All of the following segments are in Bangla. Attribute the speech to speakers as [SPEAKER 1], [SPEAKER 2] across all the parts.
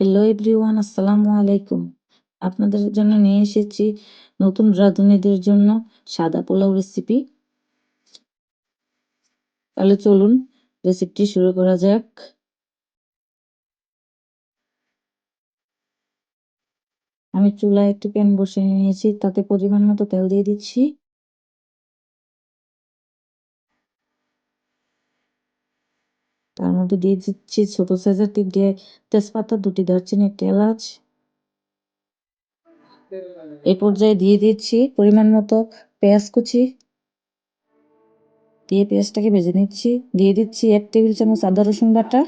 [SPEAKER 1] হ্যালো এভরিওয়ান আসসালামু আলাইকুম আপনাদের জন্য নিয়ে এসেছি নতুন রাঁধুনিদের জন্য সাদা পোলাও রেসিপি তাহলে চলুন রেসিপিটি শুরু করা যাক। আমি চুলায় একটি প্যান বসিয়ে নিয়েছি, তাতে পরিমাণ মতো তেল দিয়ে দিচ্ছি। তার মধ্যে দিয়ে দিচ্ছি। ছোট সাইজের তিনটে তেজপাতা দুটি দারচিনি, একটি এলাচ। এই পর্যায়ে দিয়ে দিচ্ছি পরিমাণ মতো পেঁয়াজ কুচি। দিয়ে পেঁয়াজটাকে ভেজে নিচ্ছি। দিয়ে দিচ্ছি এক টেবিল চামচ আদা রসুন বাটা।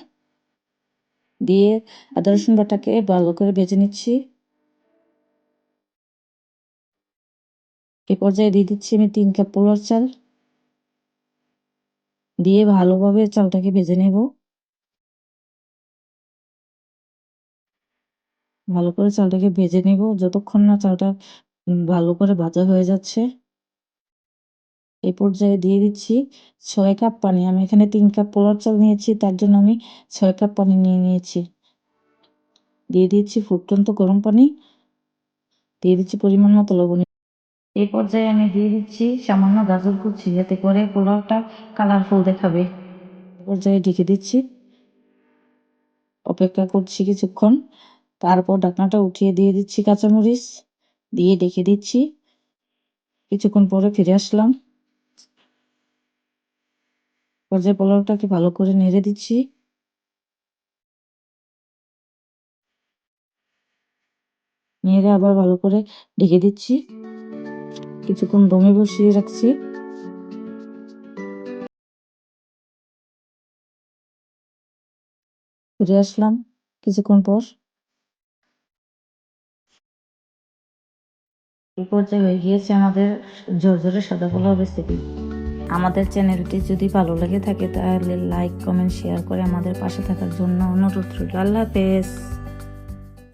[SPEAKER 1] দিয়ে আদা রসুন বাটাকে ভালো করে ভেজে নিচ্ছি। এ পর্যায়ে দিয়ে দিচ্ছি আমি তিন কাপ পোলার চাল। দিয়ে ভালোভাবে চালটাকে ভেজে নেব। ভালো করে চালটাকে ভেজে নেব। যতক্ষণ না চালটা ভালো করে ভাজা হয়ে যাচ্ছে এই পর্যায়ে দিয়ে দিচ্ছি ছয় কাপ পানি। আমি এখানে তিন কাপ পোলার চাল নিয়েছি, তার জন্য আমি ছয় কাপ পানি নিয়ে নিয়েছি। দিয়ে দিচ্ছি ফুটন্ত গরম পানি। দিয়ে দিচ্ছি পরিমাণ মতো লবণ। এই পর্যায়ে আমি দিয়ে দিচ্ছি সামান্য গাজর কুচি, যাতে করে পোলাওটা কালারফুল দেখাবে। এই পর্যায়ে ঢেকে দিচ্ছি। অপেক্ষা করছি কিছুক্ষণ। তারপর ঢাকনাটা উঠিয়ে দিয়ে দিচ্ছি কাঁচামরিচ। দিয়ে ডেকে দিচ্ছি। কিছুক্ষণ পরে ফিরে আসলাম। পর্যায়ে পোলাওটাকে ভালো করে নেড়ে দিচ্ছি। নেড়ে আবার ভালো করে ঢেকে দিচ্ছি। কিছুক্ষণ দমে বসিয়ে রাখছি। ফিরে আসলাম কিছুক্ষণ পর। এই পর্যায়ে হয়ে গিয়েছে আমাদের ঝরঝরে সাদা পোলাও রেসিপি আমাদের চ্যানেলটি যদি ভালো লাগে থাকে তাহলে লাইক কমেন্ট শেয়ার করে আমাদের পাশে থাকার জন্য অনুরোধ রইল। আল্লাহ হাফেজ।